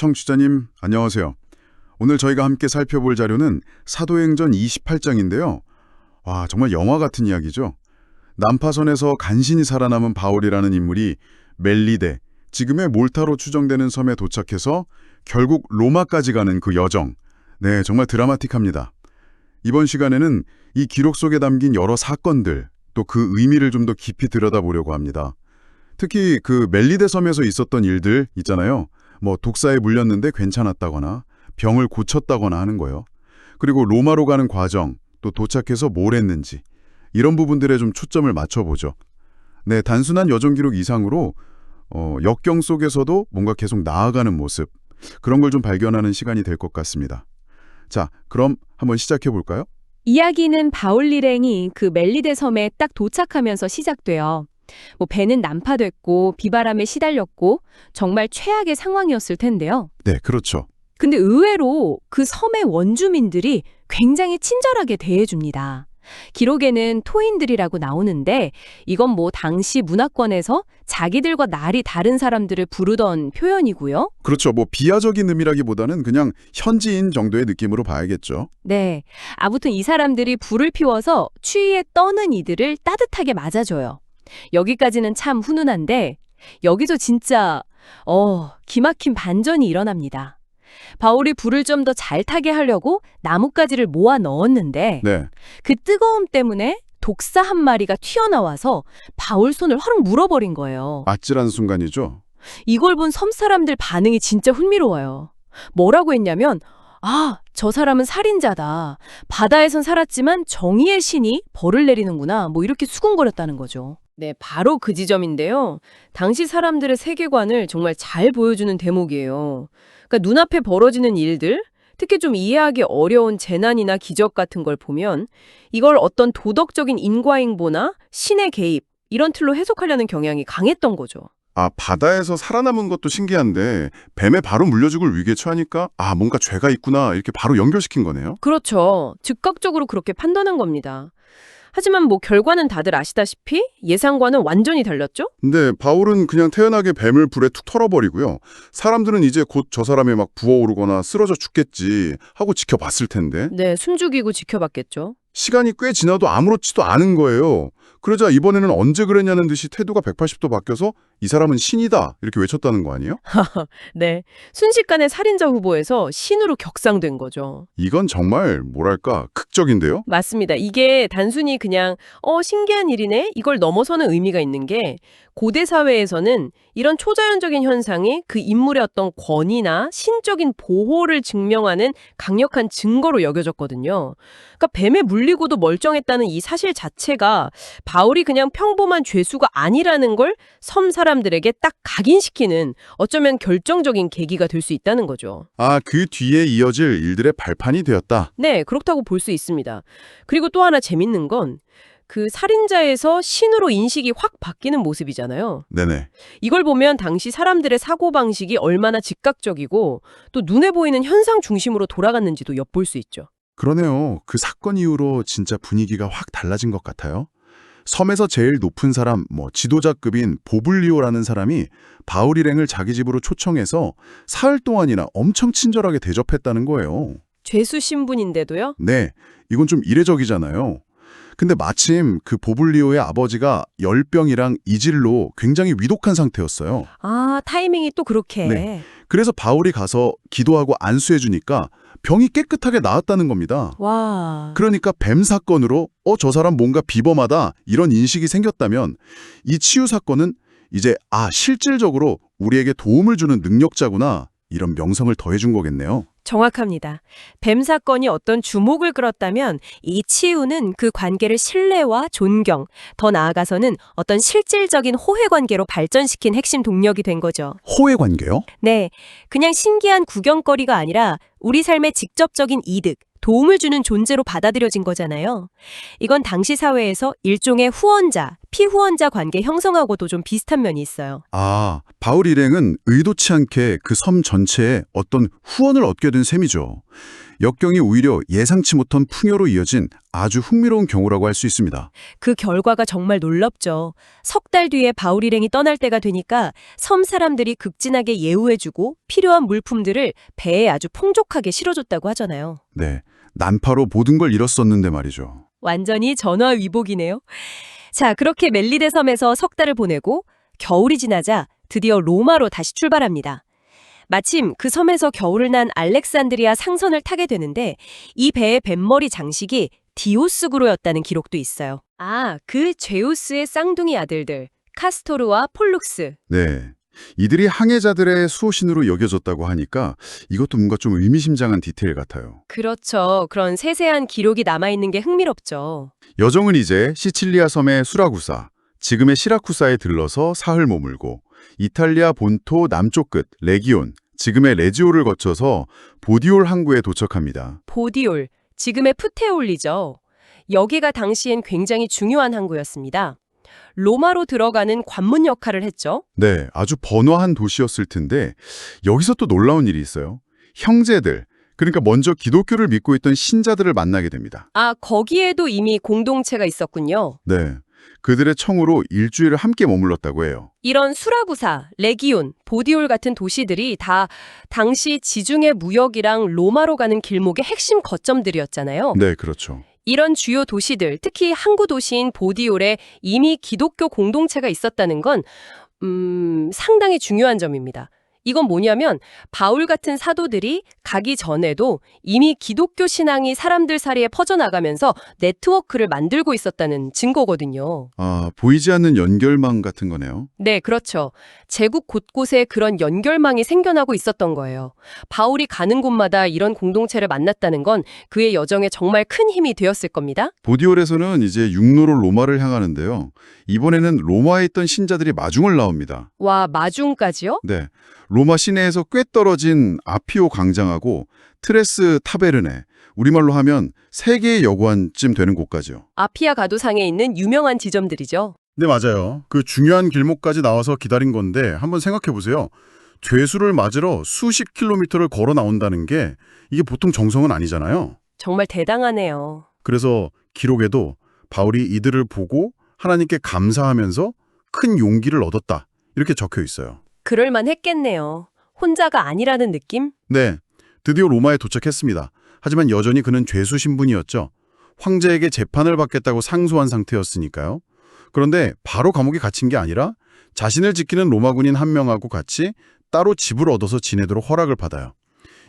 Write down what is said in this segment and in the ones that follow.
청취자님, 안녕하세요. 오늘 저희가 함께 살펴볼 자료는 사도행전 28장인데요. 와, 정말 영화 같은 이야기죠. 난파선에서 간신히 살아남은 바울이라는 인물이 멜리데, 지금의 몰타로 추정되는 섬에 도착해서 결국 로마까지 가는 그 여정. 네, 정말 드라마틱합니다. 이번 시간에는 이 기록 속에 담긴 여러 사건들, 또 그 의미를 좀 더 깊이 들여다보려고 합니다. 특히 그 멜리데 섬에서 있었던 일들 있잖아요. 뭐 독사에 물렸는데 괜찮았다거나 병을 고쳤다거나 하는 거요. 그리고 로마로 가는 과정, 또 도착해서 뭘 했는지 이런 부분들에 좀 초점을 맞춰보죠. 네, 단순한 여정 기록 이상으로 어, 역경 속에서도 뭔가 계속 나아가는 모습 그런 걸 좀 발견하는 시간이 될 것 같습니다. 자, 그럼 한번 시작해 볼까요? 이야기는 바울 일행이 그 멜리데 섬에 딱 도착하면서 시작돼요. 뭐 배는 난파됐고 비바람에 시달렸고 정말 최악의 상황이었을 텐데요. 네, 그렇죠. 근데 의외로 그 섬의 원주민들이 굉장히 친절하게 대해줍니다. 기록에는 토인들이라고 나오는데 이건 뭐 당시 문화권에서 자기들과 날이 다른 사람들을 부르던 표현이고요. 그렇죠. 뭐 비하적인 의미라기보다는 그냥 현지인 정도의 느낌으로 봐야겠죠. 네. 아무튼 이 사람들이 불을 피워서 추위에 떠는 이들을 따뜻하게 맞아줘요. 여기까지는 참 훈훈한데 여기서 진짜 어, 기막힌 반전이 일어납니다. 바울이 불을 좀 더 잘 타게 하려고 나뭇가지를 모아 넣었는데 네. 그 뜨거움 때문에 독사 한 마리가 튀어나와서 바울 손을 화룩 물어버린 거예요. 아찔한 순간이죠. 이걸 본 섬 사람들 반응이 진짜 흥미로워요. 뭐라고 했냐면, 아, 저 사람은 살인자다. 바다에선 살았지만 정의의 신이 벌을 내리는구나. 뭐 이렇게 수군거렸다는 거죠. 네, 바로 그 지점인데요. 당시 사람들의 세계관을 정말 잘 보여주는 대목이에요. 그러니까 눈앞에 벌어지는 일들, 특히 좀 이해하기 어려운 재난이나 기적 같은 걸 보면 이걸 어떤 도덕적인 인과응보나 신의 개입, 이런 틀로 해석하려는 경향이 강했던 거죠. 아, 바다에서 살아남은 것도 신기한데 뱀에 바로 물려 죽을 위기에 처하니까 아, 뭔가 죄가 있구나 이렇게 바로 연결시킨 거네요. 그렇죠. 즉각적으로 그렇게 판단한 겁니다. 하지만 뭐 결과는 다들 아시다시피 예상과는 완전히 달랐죠? 근데 바울은 그냥 태연하게 뱀을 불에 툭 털어버리고요. 사람들은 이제 곧 저 사람이 막 부어오르거나 쓰러져 죽겠지 하고 지켜봤을 텐데 네, 숨죽이고 지켜봤겠죠. 시간이 꽤 지나도 아무렇지도 않은 거예요. 그러자 이번에는 언제 그랬냐는 듯이 태도가 180도 바뀌어서 이 사람은 신이다 이렇게 외쳤다는 거 아니에요? 네, 순식간에 살인자 후보에서 신으로 격상된 거죠. 이건 정말 뭐랄까 극적인데요. 맞습니다. 이게 단순히 그냥 어 신기한 일이네 이걸 넘어서는 의미가 있는 게 고대 사회에서는 이런 초자연적인 현상이 그 인물의 어떤 권위나 신적인 보호를 증명하는 강력한 증거로 여겨졌거든요. 그러니까 뱀에 물리고도 멀쩡했다는 이 사실 자체가 바울이 그냥 평범한 죄수가 아니라는 걸 섬 사람들에게 딱 각인시키는 어쩌면 결정적인 계기가 될 수 있다는 거죠. 아, 그 뒤에 이어질 일들의 발판이 되었다. 네, 그렇다고 볼 수 있습니다. 그리고 또 하나 재밌는 건 그 살인자에서 신으로 인식이 확 바뀌는 모습이잖아요. 네네. 이걸 보면 당시 사람들의 사고방식이 얼마나 즉각적이고 또 눈에 보이는 현상 중심으로 돌아갔는지도 엿볼 수 있죠. 그러네요. 그 사건 이후로 진짜 분위기가 확 달라진 것 같아요. 섬에서 제일 높은 사람, 뭐 지도자급인 보블리오라는 사람이 바울 일행을 자기 집으로 초청해서 사흘 동안이나 엄청 친절하게 대접했다는 거예요. 죄수 신분인데도요? 네, 이건 좀 이례적이잖아요. 근데 마침 그 보블리오의 아버지가 열병이랑 이질로 굉장히 위독한 상태였어요. 아, 타이밍이 또 그렇게. 네. 그래서 바울이 가서 기도하고 안수해 주니까 병이 깨끗하게 나았다는 겁니다. 와. 그러니까 뱀 사건으로 어 저 사람 뭔가 비범하다 이런 인식이 생겼다면 이 치유 사건은 이제 아 실질적으로 우리에게 도움을 주는 능력자구나 이런 명성을 더해준 거겠네요. 정확합니다. 뱀 사건이 어떤 주목을 끌었다면 이 치유는 그 관계를 신뢰와 존경, 더 나아가서는 어떤 실질적인 호혜 관계로 발전시킨 핵심 동력이 된 거죠. 호의 관계요? 네, 그냥 신기한 구경거리가 아니라 우리 삶의 직접적인 이득, 도움을 주는 존재로 받아들여진 거잖아요. 이건 당시 사회에서 일종의 후원자, 피후원자 관계 형성하고도 좀 비슷한 면이 있어요. 아, 바울 일행은 의도치 않게 그 섬 전체에 어떤 후원을 얻게 된 셈이죠. 역경이 오히려 예상치 못한 풍요로 이어진 아주 흥미로운 경우라고 할 수 있습니다. 그 결과가 정말 놀랍죠. 석 달 뒤에 바울 일행이 떠날 때가 되니까 섬 사람들이 극진하게 예우해주고 필요한 물품들을 배에 아주 풍족하게 실어줬다고 하잖아요. 네, 난파로 모든 걸 잃었었는데 말이죠. 완전히 전화위복이네요. 자, 그렇게 멜리데 섬에서 석 달을 보내고 겨울이 지나자 드디어 로마로 다시 출발합니다. 마침 그 섬에서 겨울을 난 알렉산드리아 상선을 타게 되는데 이 배의 뱃머리 장식이 디오스그로였다는 기록도 있어요. 아, 그 제우스의 쌍둥이 아들들 카스토르와 폴룩스. 네. 이들이 항해자들의 수호신으로 여겨졌다고 하니까 이것도 뭔가 좀 의미심장한 디테일 같아요. 그렇죠. 그런 세세한 기록이 남아있는 게 흥미롭죠. 여정은 이제 시칠리아 섬의 수라구사, 지금의 시라쿠사에 들러서 사흘 머물고 이탈리아 본토 남쪽 끝 레기온, 지금의 레지오를 거쳐서 보디올 항구에 도착합니다. 보디올, 지금의 푸테올리죠. 여기가 당시엔 굉장히 중요한 항구였습니다. 로마로 들어가는 관문 역할을 했죠. 네, 아주 번화한 도시였을 텐데 여기서 또 놀라운 일이 있어요. 형제들, 그러니까 먼저 기독교를 믿고 있던 신자들을 만나게 됩니다. 아, 거기에도 이미 공동체가 있었군요. 네, 그들의 청으로 일주일을 함께 머물렀다고 해요. 이런 수라구사, 레기온, 보디올 같은 도시들이 다 당시 지중해 무역이랑 로마로 가는 길목의 핵심 거점들이었잖아요. 네, 그렇죠. 이런 주요 도시들, 특히 항구 도시인 보디올에 이미 기독교 공동체가 있었다는 건 음, 상당히 중요한 점입니다. 이건 뭐냐면 바울 같은 사도들이 가기 전에도 이미 기독교 신앙이 사람들 사이에 퍼져나가면서 네트워크를 만들고 있었다는 증거거든요. 아, 보이지 않는 연결망 같은 거네요. 네, 그렇죠. 제국 곳곳에 그런 연결망이 생겨나고 있었던 거예요. 바울이 가는 곳마다 이런 공동체를 만났다는 건 그의 여정에 정말 큰 힘이 되었을 겁니다. 보디올에서는 이제 육로로 로마를 향하는데요. 이번에는 로마에 있던 신자들이 마중을 나옵니다. 와, 마중까지요? 네. 로마 시내에서 꽤 떨어진 아피오 광장하고 트레스 타베르네, 우리말로 하면 세계의 여관쯤 되는 곳까지요. 아피아 가도상에 있는 유명한 지점들이죠. 네, 맞아요. 그 중요한 길목까지 나와서 기다린 건데 한번 생각해 보세요. 죄수를 맞으러 수십 킬로미터를 걸어 나온다는 게 이게 보통 정성은 아니잖아요. 정말 대단하네요. 그래서 기록에도 바울이 이들을 보고 하나님께 감사하면서 큰 용기를 얻었다. 이렇게 적혀 있어요. 그럴만 했겠네요. 혼자가 아니라는 느낌? 네, 드디어 로마에 도착했습니다. 하지만 여전히 그는 죄수 신분이었죠. 황제에게 재판을 받겠다고 상소한 상태였으니까요. 그런데 바로 감옥에 갇힌 게 아니라 자신을 지키는 로마 군인 한 명하고 같이 따로 집을 얻어서 지내도록 허락을 받아요.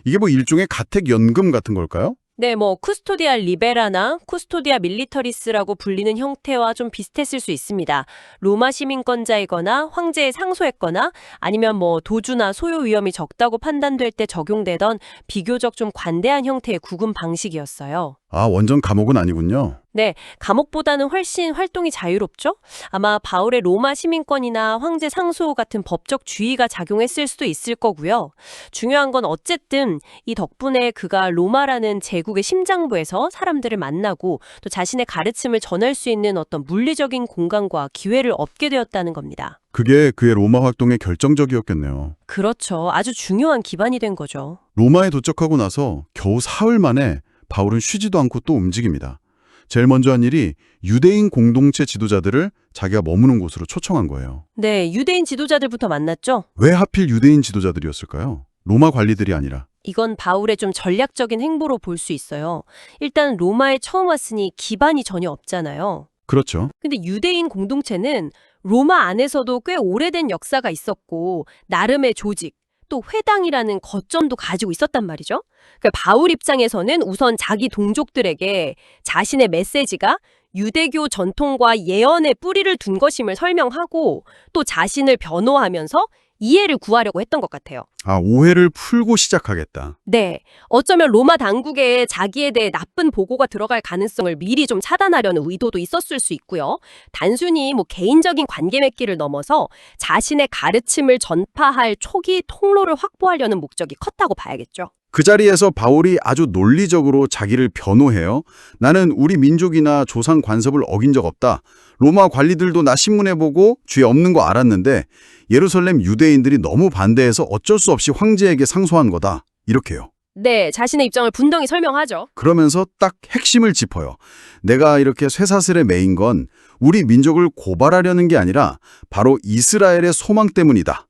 이게 뭐 일종의 가택 연금 같은 걸까요? 네, 뭐 쿠스토디아 리베라나 쿠스토디아 밀리터리스라고 불리는 형태와 좀 비슷했을 수 있습니다. 로마 시민권자이거나 황제에 상소했거나 아니면 뭐 도주나 소요 위험이 적다고 판단될 때 적용되던 비교적 좀 관대한 형태의 구금 방식이었어요. 아, 원전 감옥은 아니군요. 네, 감옥보다는 훨씬 활동이 자유롭죠? 아마 바울의 로마 시민권이나 황제 상소 같은 법적 주의가 작용했을 수도 있을 거고요. 중요한 건 어쨌든 이 덕분에 그가 로마라는 제국의 심장부에서 사람들을 만나고 또 자신의 가르침을 전할 수 있는 어떤 물리적인 공간과 기회를 얻게 되었다는 겁니다. 그게 그의 로마 활동의 결정적이었겠네요. 그렇죠. 아주 중요한 기반이 된 거죠. 로마에 도착하고 나서 겨우 사흘 만에 바울은 쉬지도 않고 또 움직입니다. 제일 먼저 한 일이 유대인 공동체 지도자들을 자기가 머무는 곳으로 초청한 거예요. 네, 유대인 지도자들부터 만났죠? 왜 하필 유대인 지도자들이었을까요? 로마 관리들이 아니라. 이건 바울의 좀 전략적인 행보로 볼 수 있어요. 일단 로마에 처음 왔으니 기반이 전혀 없잖아요. 그렇죠. 근데 유대인 공동체는 로마 안에서도 꽤 오래된 역사가 있었고 나름의 조직 또 회당이라는 거점도 가지고 있었단 말이죠. 그러니까 바울 입장에서는 우선 자기 동족들에게 자신의 메시지가 유대교 전통과 예언의 뿌리를 둔 것임을 설명하고 또 자신을 변호하면서 이해를 구하려고 했던 것 같아요. 아, 오해를 풀고 시작하겠다. 네. 어쩌면 로마 당국에 자기에 대해 나쁜 보고가 들어갈 가능성을 미리 좀 차단하려는 의도도 있었을 수 있고요. 단순히 뭐 개인적인 관계 맺기를 넘어서 자신의 가르침을 전파할 초기 통로를 확보하려는 목적이 컸다고 봐야겠죠. 그 자리에서 바울이 아주 논리적으로 자기를 변호해요. 나는 우리 민족이나 조상 관습을 어긴 적 없다. 로마 관리들도 나 신문에 보고 죄 없는 거 알았는데 예루살렘 유대인들이 너무 반대해서 어쩔 수 없이 황제에게 상소한 거다. 이렇게요. 네, 자신의 입장을 분명히 설명하죠. 그러면서 딱 핵심을 짚어요. 내가 이렇게 쇠사슬에 매인 건 우리 민족을 고발하려는 게 아니라 바로 이스라엘의 소망 때문이다.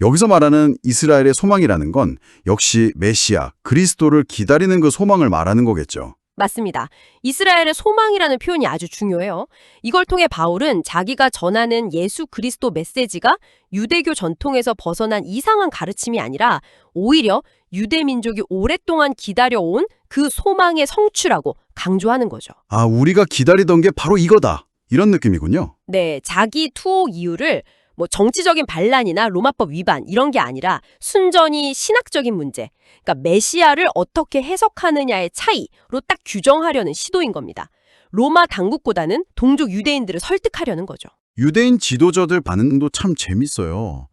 여기서 말하는 이스라엘의 소망이라는 건 역시 메시아, 그리스도를 기다리는 그 소망을 말하는 거겠죠. 맞습니다. 이스라엘의 소망이라는 표현이 아주 중요해요. 이걸 통해 바울은 자기가 전하는 예수 그리스도 메시지가 유대교 전통에서 벗어난 이상한 가르침이 아니라 오히려 유대 민족이 오랫동안 기다려온 그 소망의 성취라고 강조하는 거죠. 아, 우리가 기다리던 게 바로 이거다. 이런 느낌이군요. 네, 자기 투옥 이유를 뭐 정치적인 반란이나 로마법 위반 이런 게 아니라 순전히 신학적인 문제, 그러니까 메시아를 어떻게 해석하느냐의 차이로 딱 규정하려는 시도인 겁니다. 로마 당국보다는 동족 유대인들을 설득하려는 거죠. 유대인 지도자들 반응도 참 재밌어요.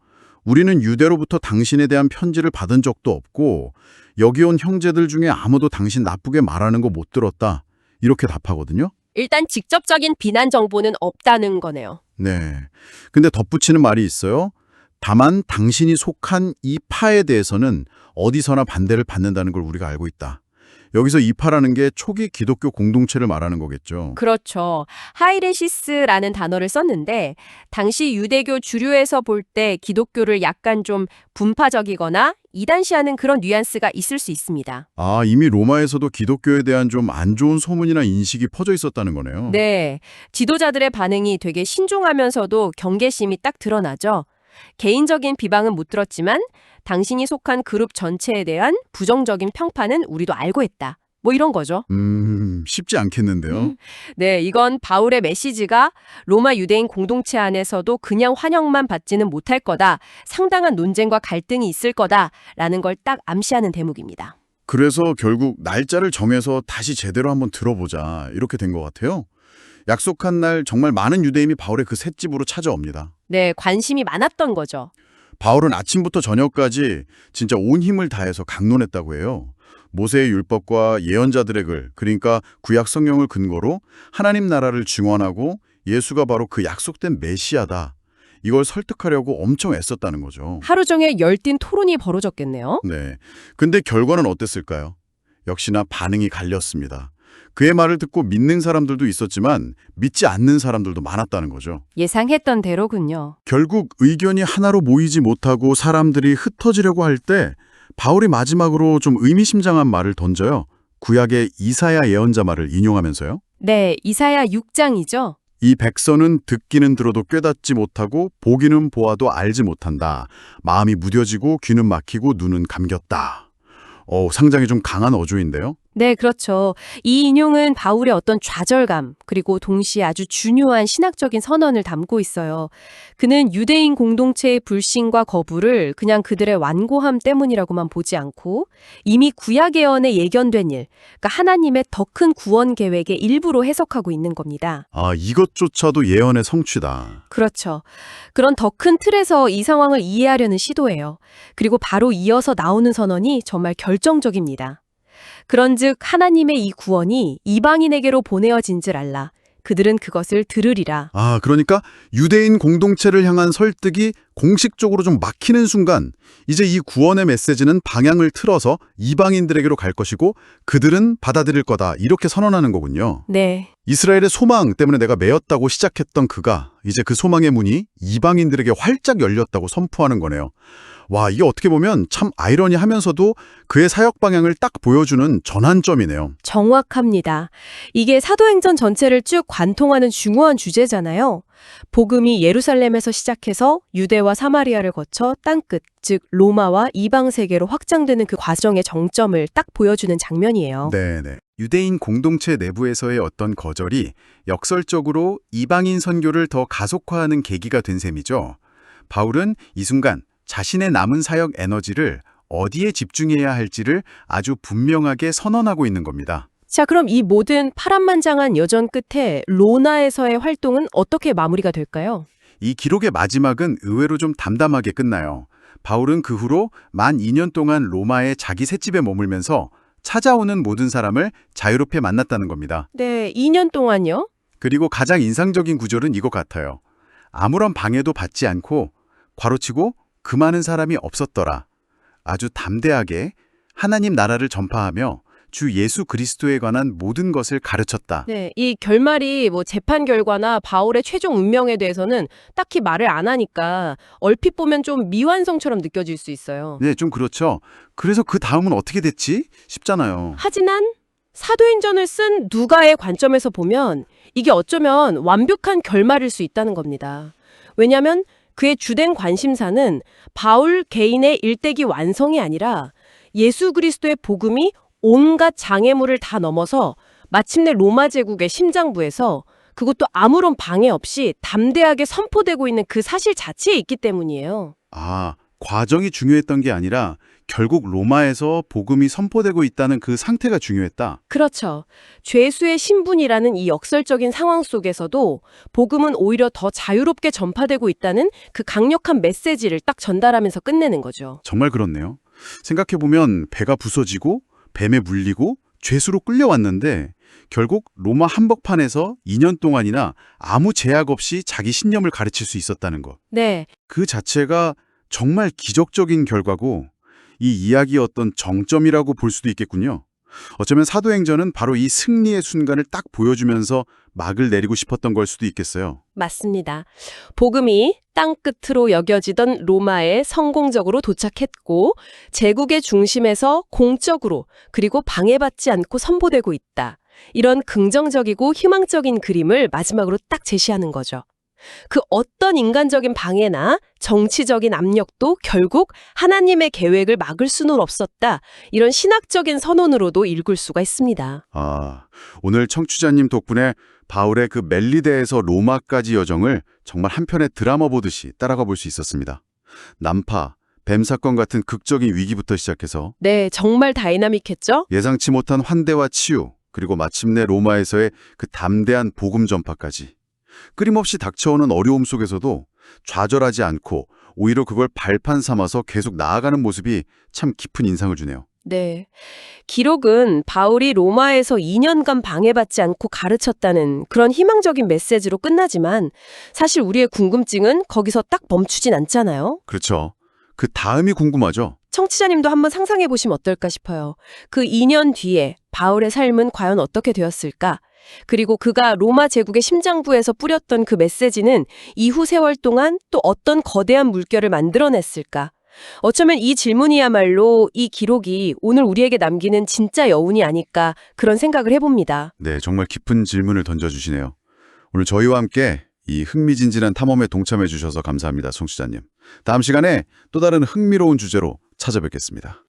우리는 유대로부터 당신에 대한 편지를 받은 적도 없고 여기 온 형제들 중에 아무도 당신 나쁘게 말하는 거 못 들었다. 이렇게 답하거든요. 일단 직접적인 비난 정보는 없다는 거네요. 네. 근데 덧붙이는 말이 있어요. 다만 당신이 속한 이 파에 대해서는 어디서나 반대를 받는다는 걸 우리가 알고 있다. 여기서 이 파라는 게 초기 기독교 공동체를 말하는 거겠죠. 그렇죠. 하이레시스라는 단어를 썼는데 당시 유대교 주류에서 볼 때 기독교를 약간 좀 분파적이거나 이단시하는 그런 뉘앙스가 있을 수 있습니다. 아, 이미 로마에서도 기독교에 대한 좀 안 좋은 소문이나 인식이 퍼져 있었다는 거네요. 네. 지도자들의 반응이 되게 신중하면서도 경계심이 딱 드러나죠. 개인적인 비방은 못 들었지만 당신이 속한 그룹 전체에 대한 부정적인 평판은 우리도 알고 있다. 뭐 이런 거죠. 음, 쉽지 않겠는데요. 음. 네, 이건 바울의 메시지가 로마 유대인 공동체 안에서도 그냥 환영만 받지는 못할 거다. 상당한 논쟁과 갈등이 있을 거다라는 걸 딱 암시하는 대목입니다. 그래서 결국 날짜를 정해서 다시 제대로 한번 들어보자 이렇게 된 것 같아요. 약속한 날 정말 많은 유대인이 바울의 그 셋집으로 찾아옵니다. 네, 관심이 많았던 거죠. 바울은 아침부터 저녁까지 진짜 온 힘을 다해서 강론했다고 해요. 모세의 율법과 예언자들의 글, 그러니까 구약 성경을 근거로 하나님 나라를 증언하고 예수가 바로 그 약속된 메시아다. 이걸 설득하려고 엄청 애썼다는 거죠. 하루 종일 열띤 토론이 벌어졌겠네요. 네. 근데 결과는 어땠을까요? 역시나 반응이 갈렸습니다. 그의 말을 듣고 믿는 사람들도 있었지만 믿지 않는 사람들도 많았다는 거죠. 예상했던 대로군요. 결국 의견이 하나로 모이지 못하고 사람들이 흩어지려고 할 때 바울이 마지막으로 좀 의미심장한 말을 던져요. 구약의 이사야 예언자 말을 인용하면서요. 네, 이사야 6장이죠. 이 백성은 듣기는 들어도 꿰닫지 못하고 보기는 보아도 알지 못한다. 마음이 무뎌지고 귀는 막히고 눈은 감겼다. 어, 상당히 좀 강한 어조인데요. 네, 그렇죠. 이 인용은 바울의 어떤 좌절감, 그리고 동시에 아주 중요한 신학적인 선언을 담고 있어요. 그는 유대인 공동체의 불신과 거부를 그냥 그들의 완고함 때문이라고만 보지 않고 이미 구약 예언에 예견된 일, 그러니까 하나님의 더 큰 구원 계획의 일부로 해석하고 있는 겁니다. 아, 이것조차도 예언의 성취다. 그렇죠. 그런 더 큰 틀에서 이 상황을 이해하려는 시도예요. 그리고 바로 이어서 나오는 선언이 정말 결정적입니다. 그런즉 하나님의 이 구원이 이방인에게로 보내어진 줄 알라. 그들은 그것을 들으리라. 아, 그러니까 유대인 공동체를 향한 설득이 공식적으로 좀 막히는 순간 이제 이 구원의 메시지는 방향을 틀어서 이방인들에게로 갈 것이고 그들은 받아들일 거다. 이렇게 선언하는 거군요. 네. 이스라엘의 소망 때문에 내가 매였다고 시작했던 그가 이제 그 소망의 문이 이방인들에게 활짝 열렸다고 선포하는 거네요. 와, 이게 어떻게 보면 참 아이러니하면서도 그의 사역 방향을 딱 보여주는 전환점이네요. 정확합니다. 이게 사도행전 전체를 쭉 관통하는 중요한 주제잖아요. 복음이 예루살렘에서 시작해서 유대와 사마리아를 거쳐 땅끝, 즉 로마와 이방 세계로 확장되는 그 과정의 정점을 딱 보여주는 장면이에요. 네 네. 유대인 공동체 내부에서의 어떤 거절이 역설적으로 이방인 선교를 더 가속화하는 계기가 된 셈이죠. 바울은 이 순간 자신의 남은 사역 에너지를 어디에 집중해야 할지를 아주 분명하게 선언하고 있는 겁니다. 자, 그럼 이 모든 파란만장한 여전 끝에 로나에서의 활동은 어떻게 마무리가 될까요? 이 기록의 마지막은 의외로 좀 담담하게 끝나요. 바울은 그 후로 만 2년 동안 로마의 자기 셋집에 머물면서 찾아오는 모든 사람을 자유롭게 만났다는 겁니다. 네, 2년 동안요? 그리고 가장 인상적인 구절은 이것 같아요. 아무런 방해도 받지 않고 괄호치고 그 많은 사람이 없었더라. 아주 담대하게 하나님 나라를 전파하며 주 예수 그리스도에 관한 모든 것을 가르쳤다. 네, 이 결말이 뭐 재판 결과나 바울의 최종 운명에 대해서는 딱히 말을 안 하니까 얼핏 보면 좀 미완성처럼 느껴질 수 있어요. 네, 좀 그렇죠. 그래서 그 다음은 어떻게 됐지? 싶잖아요. 하지만 사도행전을 쓴 누가의 관점에서 보면 이게 어쩌면 완벽한 결말일 수 있다는 겁니다. 왜냐하면 그의 주된 관심사는 바울 개인의 일대기 완성이 아니라 예수 그리스도의 복음이 온갖 장애물을 다 넘어서 마침내 로마 제국의 심장부에서 그것도 아무런 방해 없이 담대하게 선포되고 있는 그 사실 자체에 있기 때문이에요. 아, 과정이 중요했던 게 아니라 결국 로마에서 복음이 선포되고 있다는 그 상태가 중요했다. 그렇죠. 죄수의 신분이라는 이 역설적인 상황 속에서도 복음은 오히려 더 자유롭게 전파되고 있다는 그 강력한 메시지를 딱 전달하면서 끝내는 거죠. 정말 그렇네요. 생각해보면 배가 부서지고 뱀에 물리고 죄수로 끌려왔는데 결국 로마 한복판에서 2년 동안이나 아무 제약 없이 자기 신념을 가르칠 수 있었다는 것. 네, 그 자체가 정말 기적적인 결과고 이 이야기의 어떤 정점이라고 볼 수도 있겠군요. 어쩌면 사도행전은 바로 이 승리의 순간을 딱 보여주면서 막을 내리고 싶었던 걸 수도 있겠어요. 맞습니다. 복음이 땅끝으로 여겨지던 로마에 성공적으로 도착했고 제국의 중심에서 공적으로 그리고 방해받지 않고 선보되고 있다. 이런 긍정적이고 희망적인 그림을 마지막으로 딱 제시하는 거죠. 그 어떤 인간적인 방해나 정치적인 압력도 결국 하나님의 계획을 막을 수는 없었다. 이런 신학적인 선언으로도 읽을 수가 있습니다. 아, 오늘 청취자님 덕분에 바울의 그 멜리데에서 로마까지 여정을 정말 한편의 드라마 보듯이 따라가 볼 수 있었습니다. 난파, 뱀 사건 같은 극적인 위기부터 시작해서 네, 정말 다이나믹했죠? 예상치 못한 환대와 치유, 그리고 마침내 로마에서의 그 담대한 복음 전파까지. 끊임없이 닥쳐오는 어려움 속에서도 좌절하지 않고 오히려 그걸 발판 삼아서 계속 나아가는 모습이 참 깊은 인상을 주네요. 네. 기록은 바울이 로마에서 2년간 방해받지 않고 가르쳤다는 그런 희망적인 메시지로 끝나지만 사실 우리의 궁금증은 거기서 딱 멈추진 않잖아요. 그렇죠. 그 다음이 궁금하죠. 청취자님도 한번 상상해 보시면 어떨까 싶어요. 그 2년 뒤에 바울의 삶은 과연 어떻게 되었을까? 그리고 그가 로마 제국의 심장부에서 뿌렸던 그 메시지는 이후 세월 동안 또 어떤 거대한 물결을 만들어냈을까? 어쩌면 이 질문이야말로 이 기록이 오늘 우리에게 남기는 진짜 여운이 아닐까 그런 생각을 해봅니다. 네, 정말 깊은 질문을 던져주시네요. 오늘 저희와 함께 이 흥미진진한 탐험에 동참해 주셔서 감사합니다, 청취자님. 다음 시간에 또 다른 흥미로운 주제로 찾아뵙겠습니다.